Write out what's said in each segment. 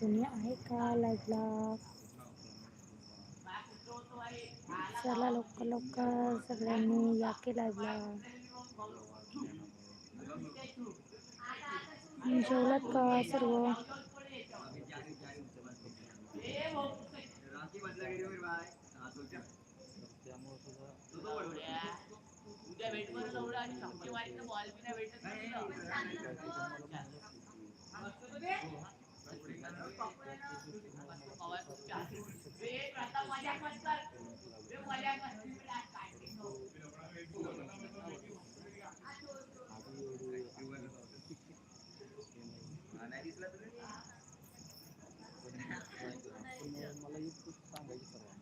कुणी आहे का लाईव्हला? चला लवकर लवकर सगळ्यांनी या की लाईव्हला. जेवलात का सर्व?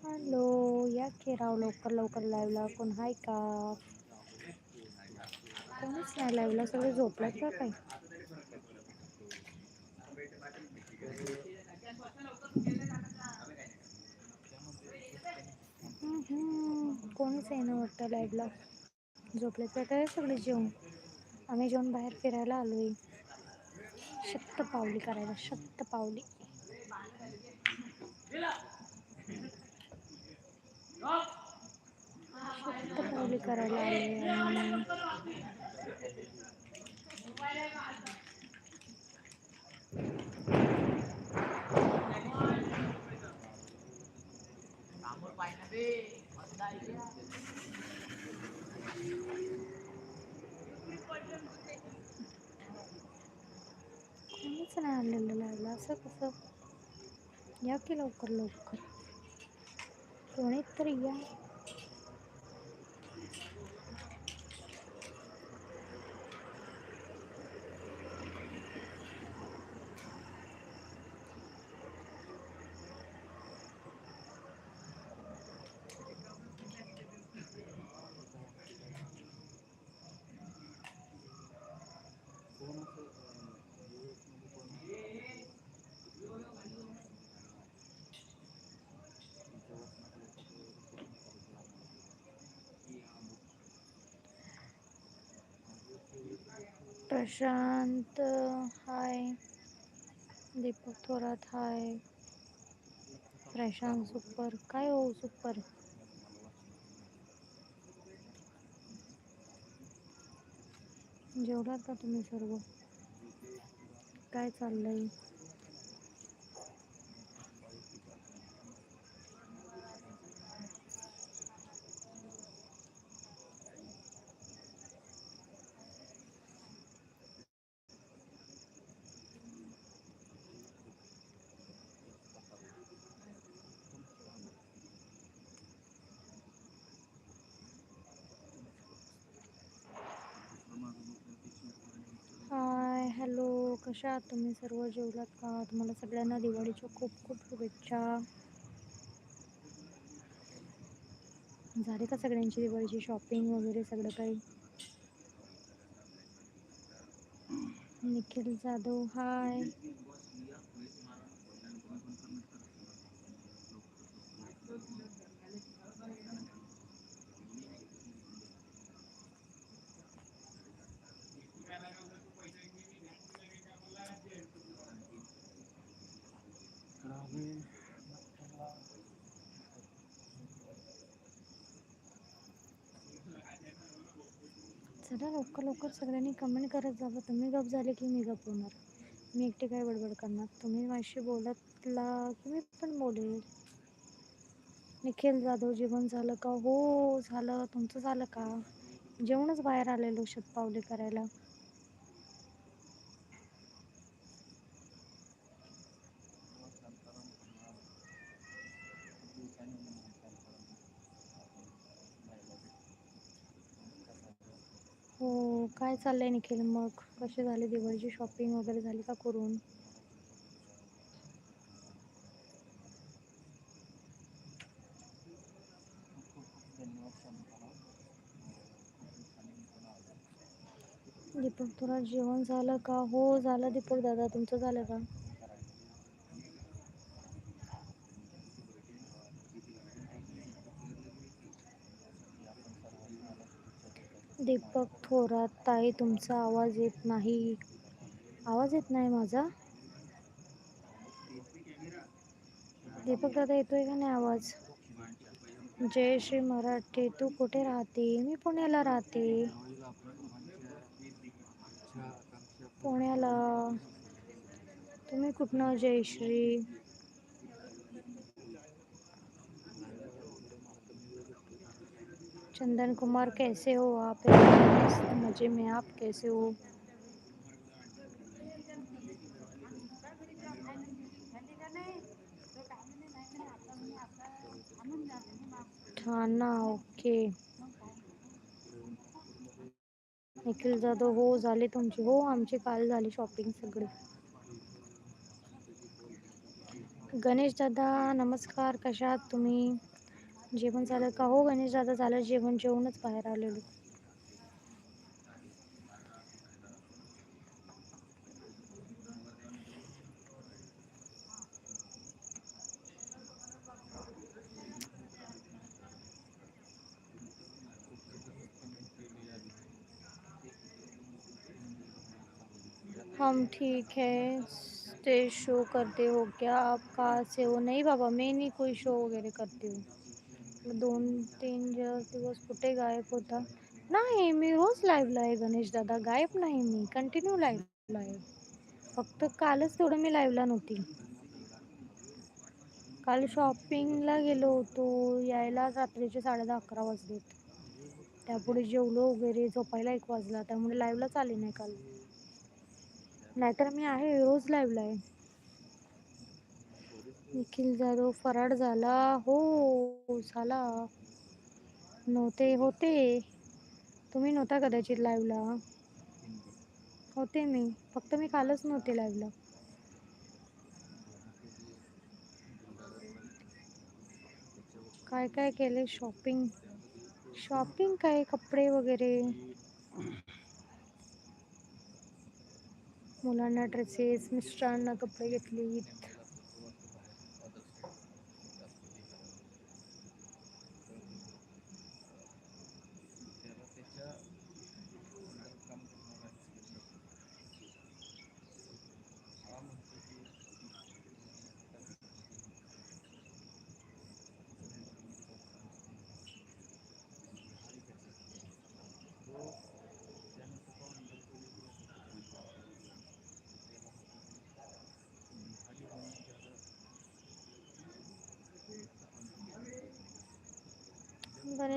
हॅलो या खेराव लवकर लवकर लाईव्हला कोण? हाय का? कोणीच नाही लाईव्हला सगळे झोपलात का काही हम्म. आहे ना वाटतं लाईटला झोपलेत काय सगळे जेवण? आम्ही जेवण बाहेर फिरायला आलो आहे शक्त पावली करायला शक्त पावली. शक्त पावली करायला आहे आम्ही. नाही आलेलं लागलं असं कसं? या की लवकर लवकर. कोणीतरी या. Prashant hi. Deepak Thorat hi. Prashant super काय हो सुपर? जेवलात का तुम्ही सर्व? काय चाललंय? हाय हॅलो कशा आहात तुम्ही सर्व जेवलात का? तुम्हाला सगळ्यांना दिवाळीच्या खूप खूप शुभेच्छा. झाले का सगळ्यांची दिवाळीची शॉपिंग वगैरे सगळं काही? निखिल जाधव हाय. चला लवकर लवकर सगळ्यांनी कमेंट करत जावं तुम्ही गप झाले की मी गप होणार. मी एकटी काय बडबड करणार तुम्ही माझी बोलतला की मी पण बोलेल. निखिल जाधव जेवण झालं का? हो झालं. तुमचं झालं का? जेवणच बाहेर आलेलो शतपावली करायला. हो काय चाललंय निखिल मग कसे झाले दिवाळीची शॉपिंग वगैरे झाली का करून? दीपक तुला जेवण झालं का? हो झालं दीपक दादा तुमचं झालं का? दीपक थोरात ताई तुमचा आवाज येत नाही. आवाज येत नाही माझा? दीपक दादा येतोय का नाही आवाज? जय श्री मराठी. तू कुठे राहते? मी पुण्याला राहते. पुण्याला. तुम्ही कुठनं? जयश्री चंदन कुमार कैसे हो आप? मज़े में आप कैसे हो? ठाणा ओके। निखिल जाधव हो झाले तुमची. हो आमची काल झाली शॉपिंग सगळी. गणेश दादा नमस्कार. कशात तुम्ही? जेवण झालं का हो गणेश दादा? झालं जेवण जेवणच बाहेर हम ठीक है। स्टेज शो करते हो क्या आप? कहाँ से हो? नहीं बाबा, मैं नहीं कोई शो वगैरह करती हो। दोन तीन दिवस कुठे गायब होता? नाही मी रोज लाईव्हला आहे गणेश दादा. गायब नाही मी. कंटिन्यू लाईव्हला आहे. फक्त कालच तेवढं मी लाईव्हला नव्हती. काल शॉपिंगला गेलो होतो. यायला रात्रीचे साडे दहा अकरा वाजलेत. त्यापुढे जेवलो वगैरे. झोपायला एक वाजला. त्यामुळे लाईव्हलाच आले नाही काल. नाहीतर मी आहे रोज लाईव्हला आहे. निखिल जाधव फराड झाला. हो झाला. नव्हते होते. तुम्ही नव्हता कदाचित लाईव्हला होते मी. फक्त मी कालच नव्हते लाईव्हला काय काय केले? शॉपिंग शॉपिंग काय? कपडे वगैरे? मुलांना ड्रेसेस मिस्टरांना कपडे घेतले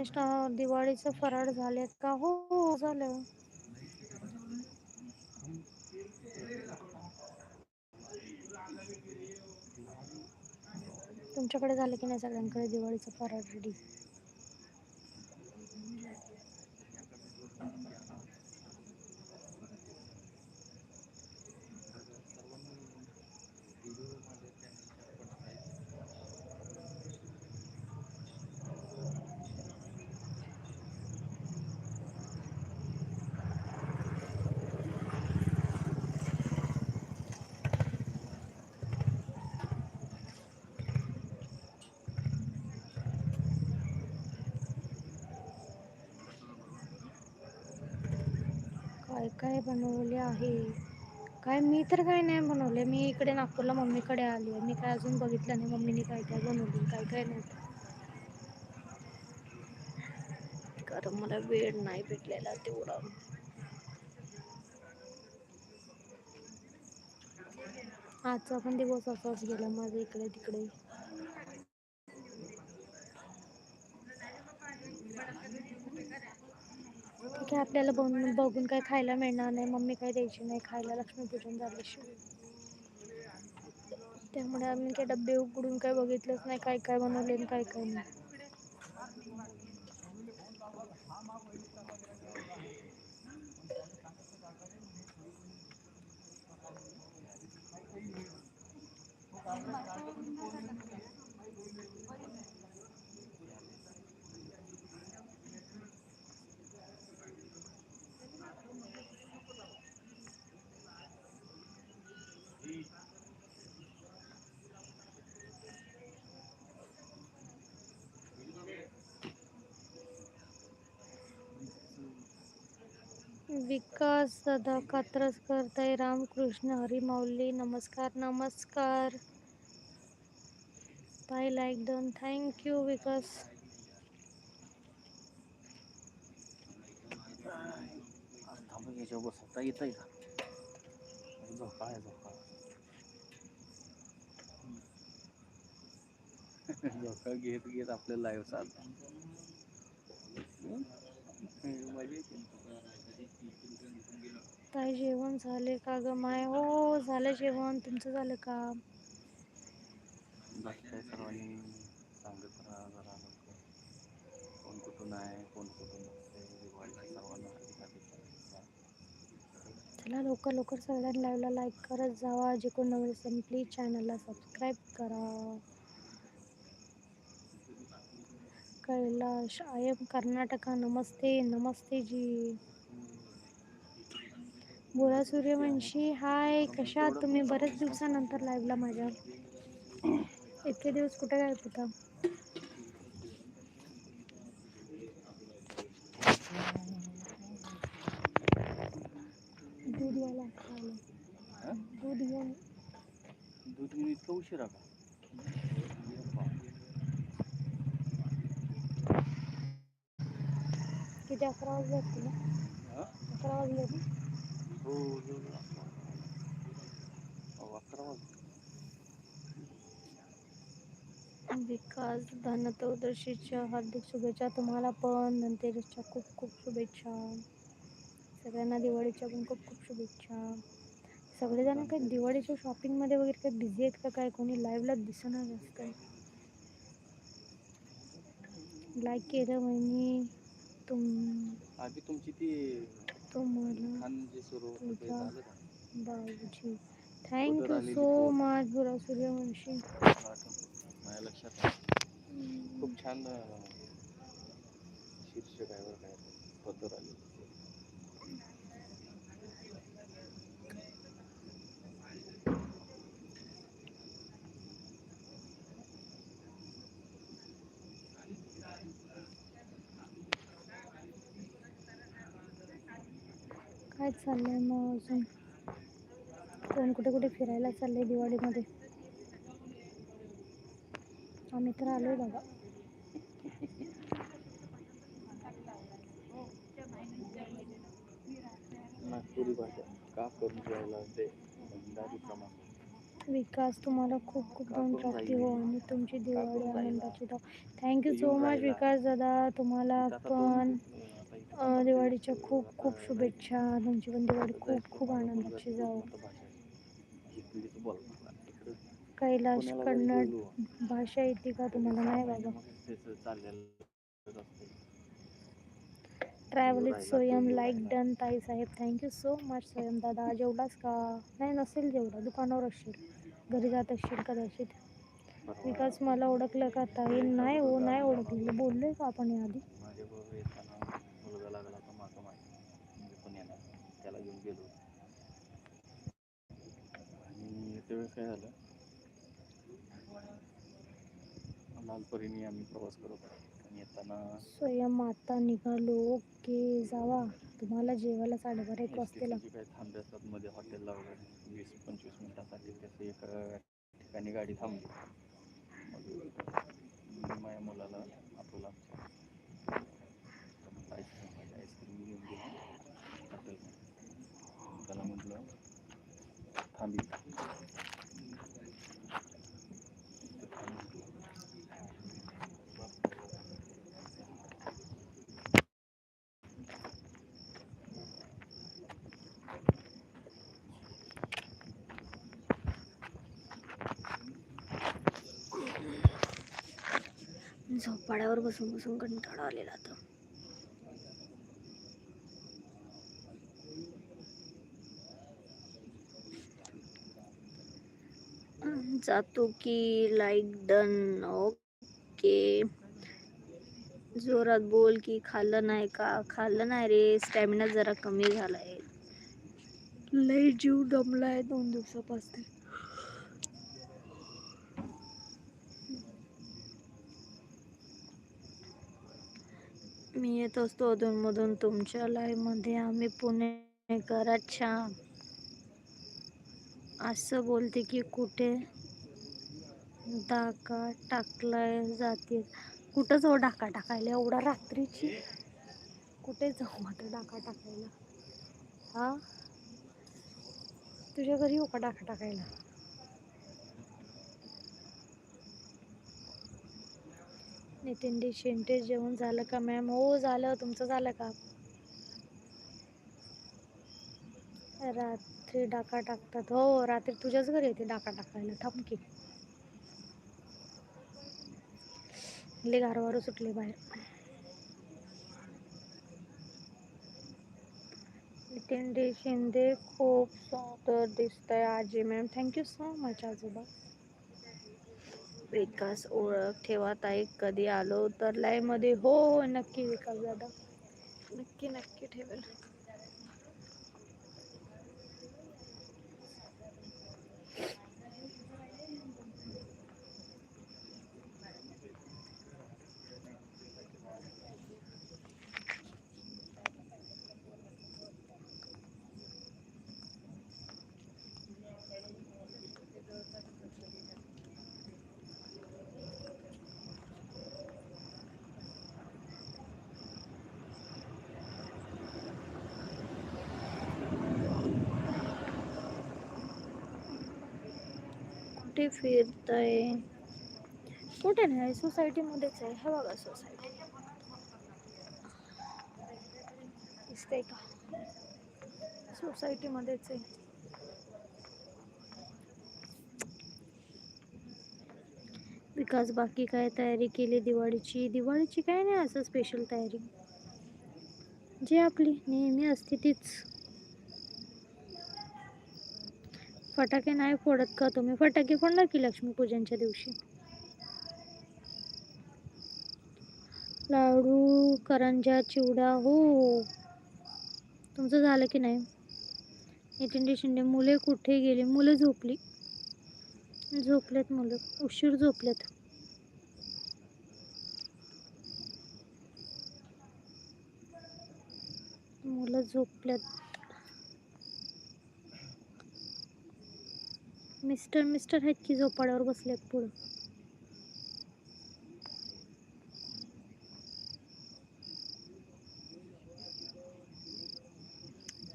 गणेश दिवाळीचं फराळ का? हो झालं. तुमच्याकडे झालं की नाही सगळ्यांकडे दिवाळीचं रेडी आहे. काय मी तर काय नाही बनवले. मी इकडे नागपूरला मम्मीकडे आली आहे. मी काय अजून बघितलं नाही. मम्मीने काय काय बनवली काय काय नाही. कारण मला वेळ नाही भेटलेला तेवढा. आजचा पण दिवस असाच गेला माझा इकडे तिकडे. की आपल्याला बघून बघून काही खायला मिळणार नाही मम्मी काय द्यायची नाही खायला लक्ष्मीपूजन झाल्याशिवाय त्यामुळे आम्ही काय डब्बे उघडून काय बघितलंच नाही काय काय बनवले आणि काय काय नाही. विकास दादा कात्रज करताय रामकृष्ण हरी माऊली नमस्कार नमस्कार. Bye like done thank you Vikas. घेत घेत आपलं लाईव्ह चालतं ताई जेवण झाले का ग माय? हो झालं जेवण. तुमचं झालं का? बाकी काय सर्वांनी सांगत राहा जरा लवकर कोण कुठून आहे कोण कुठून नसते दिवाळीच्या सर्वांना हार्दिक हार्दिक शुभेच्छा. चला लवकर लवकर सगळ्यांनी लाईव्हला लाईक करत जावा. जे कोण नवीन असेल प्लीज चॅनलला सबस्क्राईब करा. कैलाश आय एम कर्नाटका नमस्ते नमस्ते जी. बोला सूर्यवंशी. हाय कशा तुम्ही? बरेच दिवसानंतर लाईव्हला माझ्या. इतके दिवस कुठे काय होता? दूध हा? दूध घेऊन. दूध घेऊन इतका उशिरा का किती अकरा वाजले असतील हा? अकरा वाजले विकास धनत्रयोदशीच्या हार्दिक शुभेच्छा तुम्हाला पण. धनतेरसच्या खूप खूप शुभेच्छा. सगळ्यांना दिवाळीच्या पण खूप खूप शुभेच्छा. सगळेजण काही दिवाळीच्या शॉपिंगमध्ये वगैरे काही बिझी आहेत का काय? कोणी लाईव्हला दिसणार जास्त लाईक केलं वहिनी. तुम आधी तुमची ती ते तुझा का? बाबूजी थँक्यू सो मच बुरा सूर्यवंशी मला. खूप छान शीर्षक आहे बरं काय पद्धत आली काय चाललंय मग अजून कोण कुठे कुठे फिरायला चाललंय दिवाळीमध्ये आम्ही तर आलोय बाबा नागपुरी भाषा का करून द्यायला ते भंडारी प्रमाण विकास तुम्हाला खूप खूप करून प्राप्ती? हो आणि तुमची दिवाळी? आनंदाची थँक्यू सो मच? विकास दादा तुम्हाला दोन पण दिवाळीच्या खूप खूप शुभेच्छा. तुमची पण दिवाळी खूप खूप आनंदाची इकडं कैलाश कन्नड भाषा येते का तुम्हाला नाही बाबा ट्रॅव्हल इज स्वयं येऊ लाईक. डन ताई साहेब थँक्यू सो मच स्वयं दादा. जेवलास का? नाही नसेल जेवला दुकानावर असशील. घरी जात असशील कदाचित. विकास मला ओळखलं का ताई? नाही हो नाही ओळखलेलं बोललोय का आपण याआधी माझ्याबरोबर येताना मुलगा लागला होता मागं माझ्या मी पण येणार त्याला घेऊन गेलो होतो. आणि त्यावेळेस काय झालं? लालपरीने आम्ही प्रवास करत आणि येताना स्वयं आता निघालो. ओके जावा. तुम्हाला जेवायला साडेबारा एक टी सीची काही थांबे असतात मध्ये हॉटेलला वगैरे वीस पंचवीस मिनिटासाठी त्याचं एका ठिकाणी गाडी थांबली. मग माझ्या मुलाला आपल्याला आईस्क्रीम घेऊन गेलो. हॉटेलमध्ये. त्याला म्हटलं थांबी झोपाड्यावर बसून बसून कंटाळा आलेला आता. जातो की लाईक डन ओके जोरात बोल की खाल्लं नाही का? खाल्लं नाही रे स्टॅमिना जरा कमी झाला आहे लई जीव दमलाय दोन दिवसापासून. येत असतो. अधूनमधून तुमच्या लाईव्हमध्ये आम्ही पुणेकर अच्छा असं बोलते की कुठे डाका टाकलाय जातील. कुठं जाऊ डाका टाकायला? एवढा रात्रीची? कुठे जाऊ आता डाका टाकायला? हा? तुझ्या घरी येऊ का डाका टाकायला? नितीन डी शेंटे जेवण झालं का मॅम? हो झालं. तुमचं झालं का? रात्री डाका टाकतात. हो रात्री तुझ्याच घरी येते डाका टाकायला. थांबकी ले लय सुटले बाहेर. नितीन डी शिंदे खूप सुंदर दिसतंय आजी मॅम. थँक्यू सो मच आजोबा. विकास ओळख ठेवा. ताई कधी आलो तर लाईव्हमध्ये हो हो नक्की विकास दादा. नक्की नक्की ठेवेल. कुठे फिरताय? कुठे नाही सोसायटीमध्येच आहे. हे बघा सोसायटी दिसतंय का? सोसायटीमध्येच आहे. विकास बाकी काय तयारी केली दिवाळीची? दिवाळीची काय नाही असं स्पेशल तयारी. जी आपली नेहमी असते तीच. फटाके नाही फोडत का तुम्ही? फटाके फोडणार की लक्ष्मीपूजनच्या दिवशी? लाडू करंजा चिवडा हो. तुमचं झालं की नाही? नितीन शिंदे मुले कुठे गेली? मुलं झोपली. झोपलेत मुलं. उशीर झोपलेत मुलं झोपल्यात. मिस्टर मिस्टर आहेत की झोपाड्यावर बसलेत पुढं?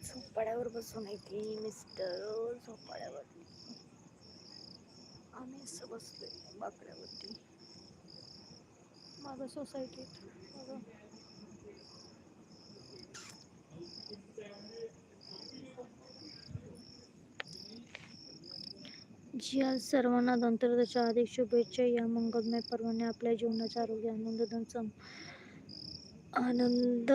झोपाड्यावर बसून ती मिस्टर? झोपाड्यावर. आम्ही असं बसलोय बाकड्यावरती. मागं सोसायटीत जी आज सर्वांना धनतेरसच्या हार्दिक शुभेच्छा. या मंगलमय पर्वाने आपल्या जीवनाचा आरोग्य आनंद धन सम आनंद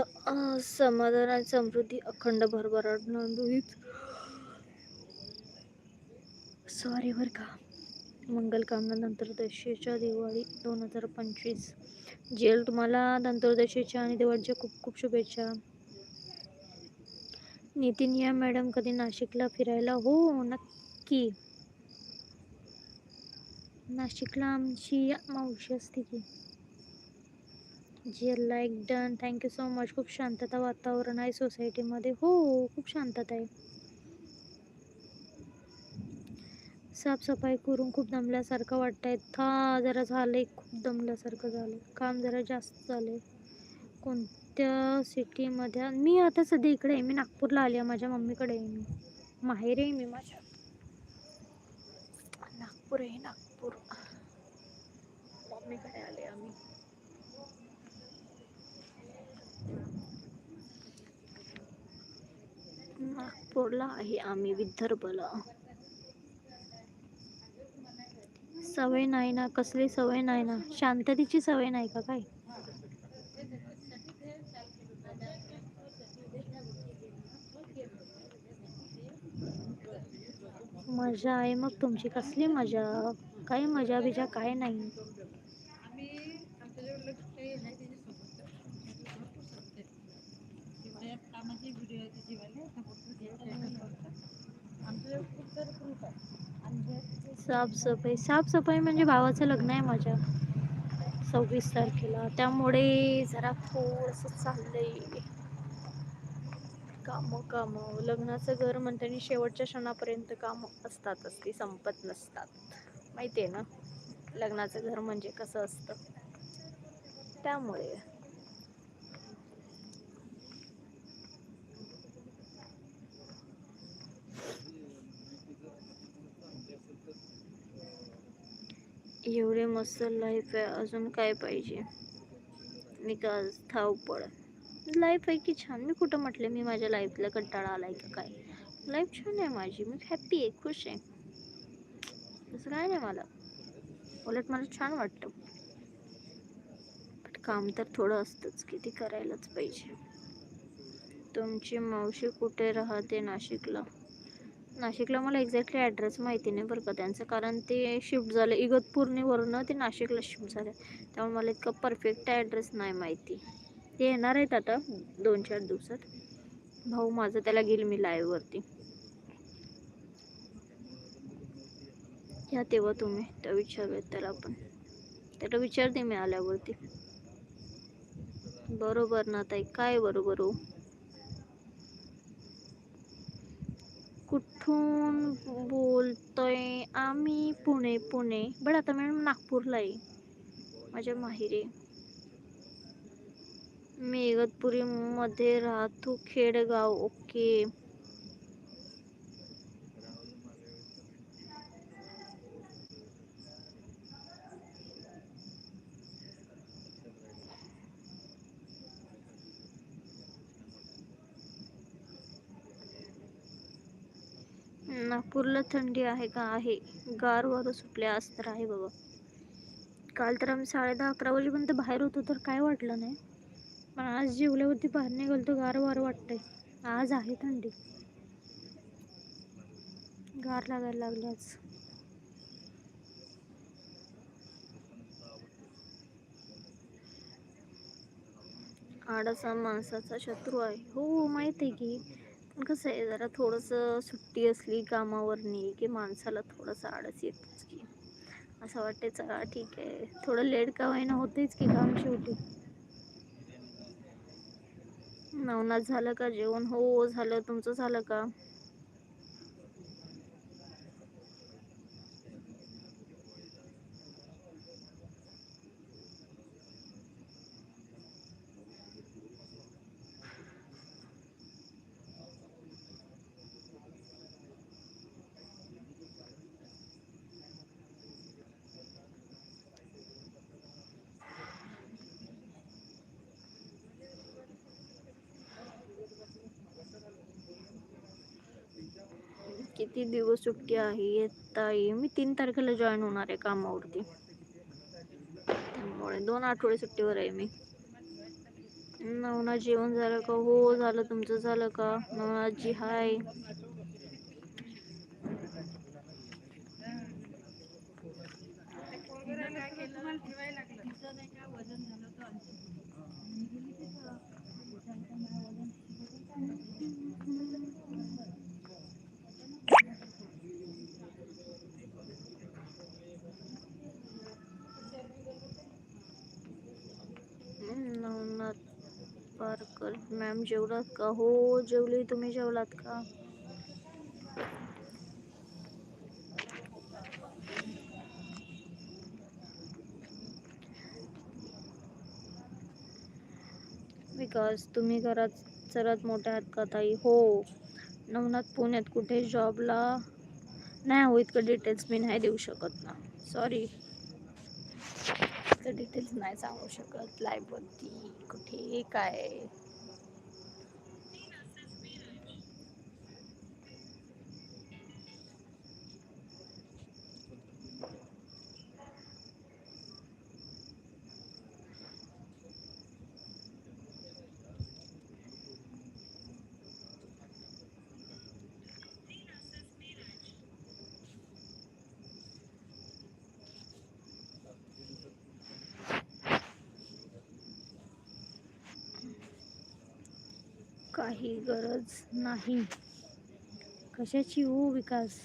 समाधान आणि समृद्धी अखंड भरभराट नोंदवीत सॉरी बर का. मंगलकामना धनत्रयोदशीच्या दिवाळी दोन हजार पंचवीस. जेल तुम्हाला धनत्रयोदशीच्या आणि दिवाळीच्या खूप खूप शुभेच्छा. नितीन या मॅडम कधी नाशिकला फिरायला? हो नक्की. नाशिकला आमची मावशी असते की. जे like done thank you so much खूप शांतता वातावरण आहे सोसायटीमध्ये हो खूप शांतता आहे. साफसफाई करून खूप दमल्यासारखं वाटतंय. था जरा झालंय खूप दमल्यासारखं झालं काम जरा जास्त झालंय. कोणत्या सिटीमध्ये मी आता सध्या इकडे आहे. मी नागपूरला आली आहे. माझ्या मम्मीकडे आहे मी. माहेर आहे मी माझ्या. नागपूर आहे नागपूर. मम्मीकडे आले आम्ही. नागपूरला आहे आम्ही विदर्भला. सवय नाही ना कसली सवय नाही ना. शांततेची सवय नाही का काय? मजा आहे मग तुमची कसली मजा? काही मजा बिजा काय नाही. साफसफाई साफसफाई म्हणजे भावाचं लग्न आहे माझ्या. सव्वीस तारखेला. त्यामुळे जरा थोडंसं चाललंय. काम काम. लग्नाचं घर म्हणताना शेवटच्या क्षणापर्यंत काम असतातच ती संपत नसतात. माहिती आहे ना लग्नाचं घर म्हणजे कसं असतं? त्यामुळे. एवढे मस्त लाईफ आहे अजून काय पाहिजे? विकास धावपळ. लाईफ आहे की छान. मी कुठं म्हटले मी माझ्या लाईफला कंटाळा आलाय का काय? लाईफ छान आहे माझी. मी हॅप्पी आहे खुश आहे. तसं काय नाही मला. उलट मला छान वाटतं. पण काम तर थोडं असतंच की ते करायलाच पाहिजे. तुमची मावशी कुठे राहते नाशिकला? नाशिकला मला एक्झॅक्टली ॲड्रेस माहिती नाही बरं का त्यांचं कारण ते शिफ्ट झालं. इगतपूर्णीवरनं ते नाशिकला शिफ्ट झालं. त्यामुळे मला इतका परफेक्ट ॲड्रेस नाही माहिती. ते येणार आहेत आता दोन चार दिवसात. भाऊ माझं त्याला घेईल मी लाईव्हवरती या तेव्हा तुम्ही. त्या विचारूयात त्याला आपण त्याला विचारते मी आल्यावरती बरोबर ना ताई? काय बरोबर हो? कुठून बोलतोय आम्ही? पुणे पुणे. बट आता मॅडम नागपूरला आहे. माझ्या माहेरी. मी इगतपुरीमध्ये राहतो खेडगाव. ओके. नागपूरला थंडी आहे का? आहे. गार वारं सुटले आज तर आहे बाबा. काल तर आम्ही साडे दहा अकरा वाजेपर्यंत बाहेर होतो तर काय वाटलं नाही. पण आज जेवल्यावरती बाहेर निघाल तर गार वारं वाटतंय. आज आहे थंडी. गार लागायला लागली आज. आडासा माणसाचा शत्रू आहे. हो माहीत आहे की पण कसं आहे जरा थोडंसं सुट्टी असली कामावरनी की माणसाला थोडंसं आळस येतच की. असं वाटते चला ठीक आहे. थोडं लेट का होईना होतेच की काम शेवटी? नवनाथ झालं का जेवण? हो झालं. तुमचं झालं का? किती दिवस सुट्टी आहे येता येईल मी तीन तारखेला जॉईन होणार आहे कामावरती. त्यामुळे दोन आठवडे सुट्टीवर आहे मी. नवना जेवण झालं का? हो झालं. तुमचं झालं का? नवनाथजी हाय नवनाथ पारकर मॅम जेवलात का? हो जेवली. तुम्ही जेवलात का? विकास तुम्ही घरात सर्वात मोठ्या आहात का ताई? हो. नवनाथ पुण्यात कुठे जॉबला नाही हो इतकं डिटेल्स मी नाही देऊ शकत ना. सॉरी तर डिटेल्स नाही सांगू शकत लाईव्हवरती कुठे काय काही गरज नाही. कशाची हो विकास?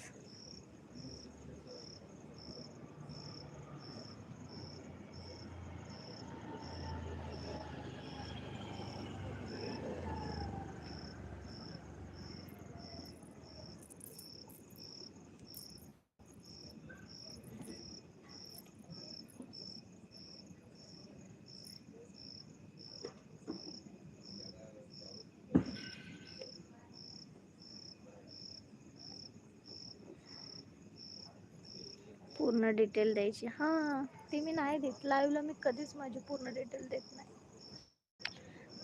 पूर्ण डिटेल द्यायची. हां ती मी नाही देत. लाईव्हला मी कधीच माझी पूर्ण डिटेल देत नाही.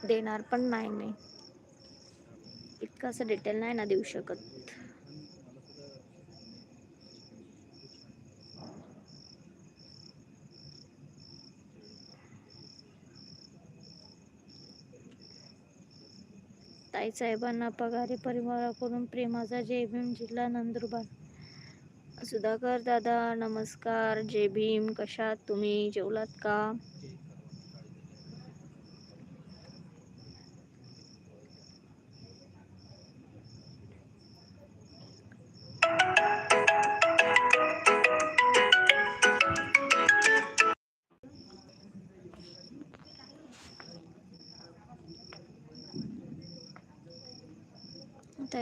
देणार पण नाही मी. इतकं असं डिटेल नाही ना देऊ शकत. ताईसाहेबांना पगारी परिवाराकडून प्रेमाचा जय जिल्हा नंदुरबार. सुधाकर दादा नमस्कार. जय भीम. कशात? तुम्ही जेवलात का?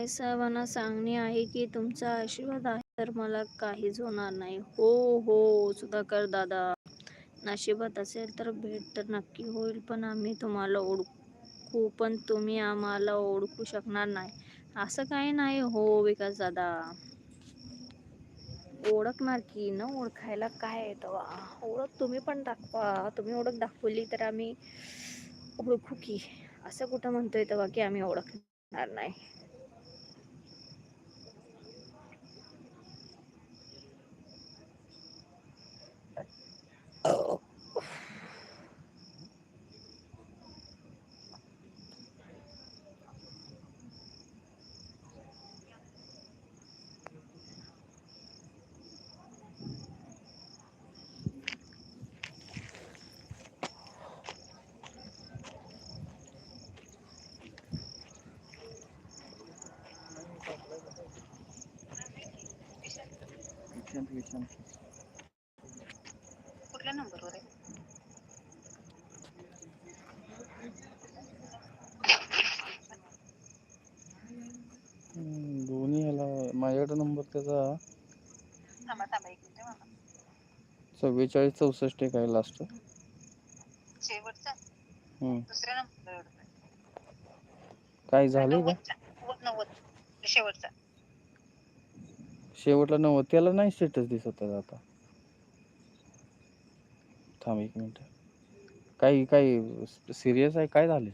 साहेबांना सांगणे आहे की तुमचा आशीर्वाद आहे तर मला काहीच होणार नाही. हो हो सुधाकर दादा. नशिबात असेल तर भेट तर नक्की होईल पण आम्ही तुम्हाला ओळखू पण तुम्ही आम्हाला ओळखू शकणार नाही. असं काही नाही हो विकास दादा. ओळखणार की न ओळखायला काय येतं तेव्हा? ओळख तुम्ही पण दाखवा. तुम्ही ओळख दाखवली तर आम्ही ओळखू की. असं कुठं म्हणतोय तेव्हा की आम्ही ओळखणार नाही. oh. Thank you. नंबरवर आहे. दोन्ही ह्याला माझ्याकडे नंबर त्याचा थांबा थांबा एक मिनिट मला चव्वेचाळीस चौसष्ट एक आहे लास्ट शेवटचा? हम्म. दुसऱ्या नंबर काय झालंय का? नव्वद शेवटचा. शेवटला नव्वद. त्याला नाही स्टेटस दिसत आहे आता. थांब एक मिनटं. काही काही सिरियस आहे? काय झाले